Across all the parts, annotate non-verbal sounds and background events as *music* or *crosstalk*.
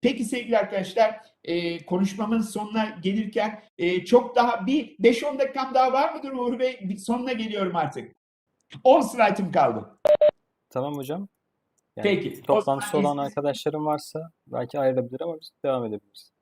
Peki sevgili arkadaşlar e, konuşmamın sonuna gelirken e, çok daha bir 5-10 dakikam daha var mıdır Uğur Bey? Bir sonuna geliyorum artık. 10 slaytım kaldı. Tamam hocam. Yani Peki. O toplantısı olan izninizle- arkadaşlarım varsa belki ayrılabilir ama biz devam edebiliriz.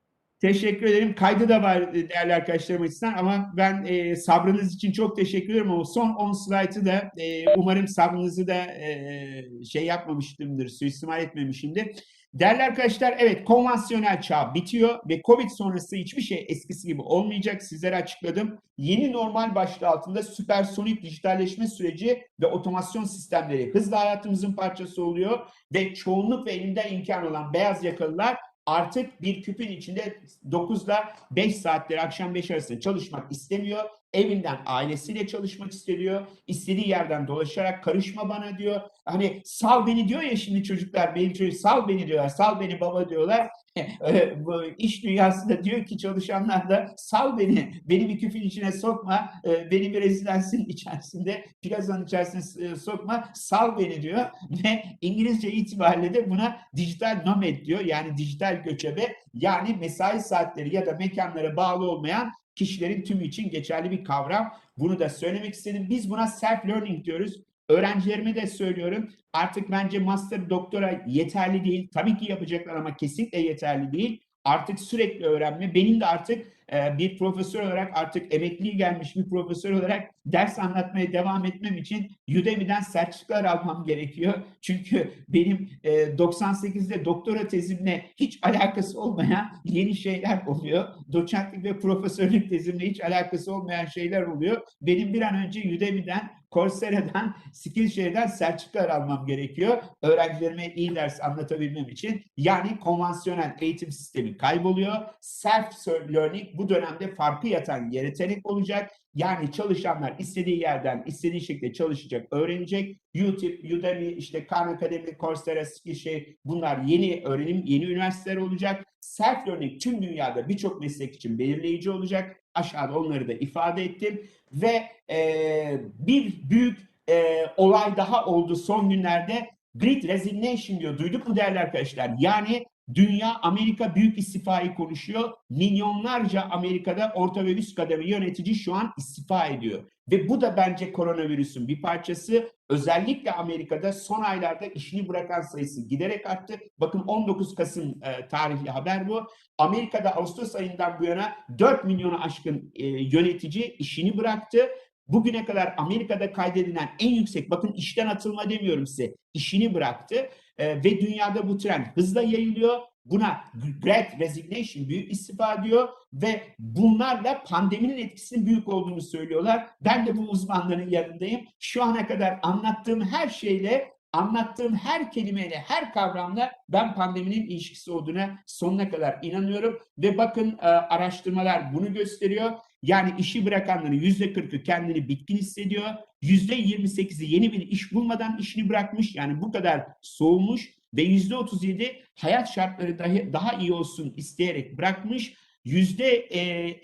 Teşekkür ederim. Kaydı da var e, değerli arkadaşlarım açısından ama ben e, sabrınız için çok teşekkür ederim ama son 10 slaytı da e, umarım sabrınızı da e, şey yapmamıştımdır, suistimal etmemişimdir. Değerli arkadaşlar evet konvansiyonel çağ bitiyor ve Covid sonrası hiçbir şey eskisi gibi olmayacak. Sizlere açıkladım. Yeni normal başlığı altında süpersonik dijitalleşme süreci ve otomasyon sistemleri hızla hayatımızın parçası oluyor ve çoğunluk ve elinde imkan olan beyaz yakalılar artık bir küpün içinde 9'da 5 saatleri akşam 5 arasında çalışmak istemiyor. Evinden ailesiyle çalışmak istiyor. İstediği yerden dolaşarak karışma bana diyor. Hani sal beni diyor ya şimdi çocuklar benim çocuk sal beni diyorlar. Sal beni baba diyorlar. *laughs* İş dünyasında diyor ki çalışanlar da sal beni. Beni bir küpün içine sokma. e, Beni bir rezidansin içerisinde plazanın içerisine e, sokma. Sal beni diyor. *laughs* Ve İngilizce itibariyle de buna dijital nomad diyor. Yani dijital göçebe yani mesai saatleri ya da mekanlara bağlı olmayan kişilerin tümü için geçerli bir kavram. Bunu da söylemek istedim. Biz buna self learning diyoruz. Öğrencilerime de söylüyorum. Artık bence master doktora yeterli değil. Tabii ki yapacaklar ama kesinlikle yeterli değil. Artık sürekli öğrenme. Benim de artık e, bir profesör olarak artık emekliliğe gelmiş bir profesör olarak ders anlatmaya devam etmem için Udemy'den sertifikalar almam gerekiyor. Çünkü benim e, 98'de doktora tezimle hiç alakası olmayan yeni şeyler oluyor. Doçentlik ve profesörlük tezimle hiç alakası olmayan şeyler oluyor. Benim bir an önce Udemy'den, Coursera'dan, Skillshare'den sertifikalar almam gerekiyor. Öğrencilerime iyi ders anlatabilmem için. Yani konvansiyonel eğitim sistemi kayboluyor. Self-learning bu dönemde farkı yatan yetenek olacak. Yani çalışanlar istediği yerden, istediği şekilde çalışacak, öğrenecek. YouTube, Udemy, işte Khan Academy, Coursera, Skillshare bunlar yeni öğrenim, yeni üniversiteler olacak. Self-learning tüm dünyada birçok meslek için belirleyici olacak. Aşağıda onları da ifade ettim. Ve eee, bir büyük eee, olay daha oldu son günlerde. Great Resignation diyor. Duyduk mu değerli arkadaşlar? Yani dünya Amerika büyük istifayı konuşuyor. Milyonlarca Amerika'da orta ve üst kademe yönetici şu an istifa ediyor. Ve bu da bence koronavirüsün bir parçası. Özellikle Amerika'da son aylarda işini bırakan sayısı giderek arttı. Bakın 19 Kasım e, tarihli haber bu. Amerika'da Ağustos ayından bu yana 4 milyonu aşkın e, yönetici işini bıraktı. Bugüne kadar Amerika'da kaydedilen en yüksek, bakın işten atılma demiyorum size, işini bıraktı E, ve dünyada bu trend hızla yayılıyor. Buna Great Resignation, büyük istifa diyor ve bunlarla pandeminin etkisinin büyük olduğunu söylüyorlar. Ben de bu uzmanların yanındayım. Şu ana kadar anlattığım her şeyle anlattığım her kelimeyle, her kavramla ben pandeminin ilişkisi olduğuna sonuna kadar inanıyorum. Ve bakın e, araştırmalar bunu gösteriyor. Yani işi bırakanların yüzde kırkı kendini bitkin hissediyor. Yüzde yirmi sekizi yeni bir iş bulmadan işini bırakmış. Yani bu kadar soğumuş ve yüzde otuz yedi hayat şartları dahi, daha iyi olsun isteyerek bırakmış. Yüzde e,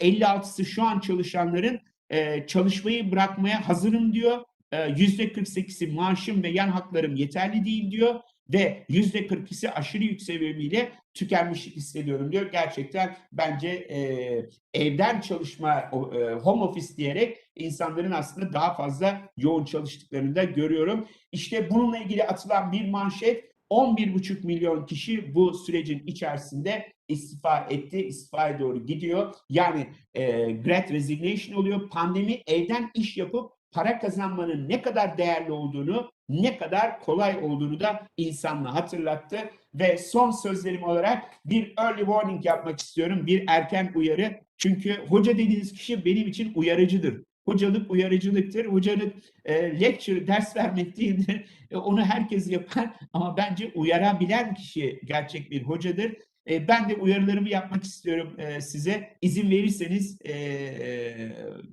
elli altısı şu an çalışanların e, çalışmayı bırakmaya hazırım diyor. E, Yüzde 48'i maaşım ve yan haklarım yeterli değil diyor ve yüzde 42'si aşırı yük seviyemiyle tükenmişlik hissediyorum diyor. Gerçekten bence e, evden çalışma, e, home office diyerek insanların aslında daha fazla yoğun çalıştıklarını da görüyorum. İşte bununla ilgili atılan bir manşet 11,5 milyon kişi bu sürecin içerisinde istifa etti, istifaya doğru gidiyor. Yani e, Great Resignation oluyor. Pandemi evden iş yapıp para kazanmanın ne kadar değerli olduğunu, ne kadar kolay olduğunu da insanla hatırlattı. Ve son sözlerim olarak bir early warning yapmak istiyorum. Bir erken uyarı. Çünkü hoca dediğiniz kişi benim için uyarıcıdır. Hocalık uyarıcılıktır. Hocalık e, lecture, ders *laughs* vermek değildir. E, onu herkes yapar ama bence uyarabilen kişi gerçek bir hocadır. E, ben de uyarılarımı yapmak istiyorum e, size. İzin verirseniz e,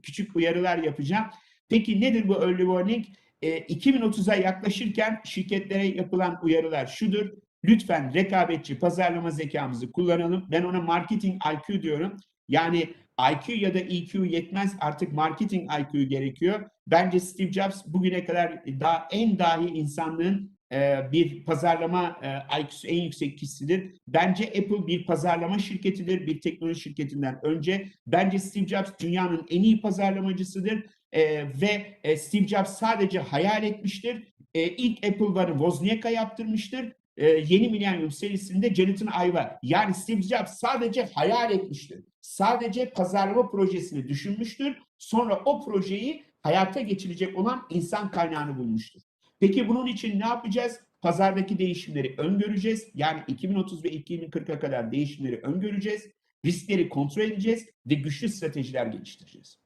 küçük uyarılar yapacağım. Peki nedir bu early warning? E, 2030'a yaklaşırken şirketlere yapılan uyarılar şudur. Lütfen rekabetçi pazarlama zekamızı kullanalım. Ben ona marketing IQ diyorum. Yani IQ ya da EQ yetmez artık marketing IQ gerekiyor. Bence Steve Jobs bugüne kadar daha en dahi insanlığın e, bir pazarlama e, IQ'su en yüksek kişisidir. Bence Apple bir pazarlama şirketidir, bir teknoloji şirketinden önce. Bence Steve Jobs dünyanın en iyi pazarlamacısıdır E, ve e, Steve Jobs sadece hayal etmiştir. E, ilk Apple One'ı Wozniak'a yaptırmıştır. E, yeni Millennium serisinde Jonathan Ive. Yani Steve Jobs sadece hayal etmiştir. Sadece pazarlama projesini düşünmüştür. Sonra o projeyi hayata geçirecek olan insan kaynağını bulmuştur. Peki bunun için ne yapacağız? Pazardaki değişimleri öngöreceğiz. Yani 2030 ve 2040'a kadar değişimleri öngöreceğiz. Riskleri kontrol edeceğiz ve güçlü stratejiler geliştireceğiz.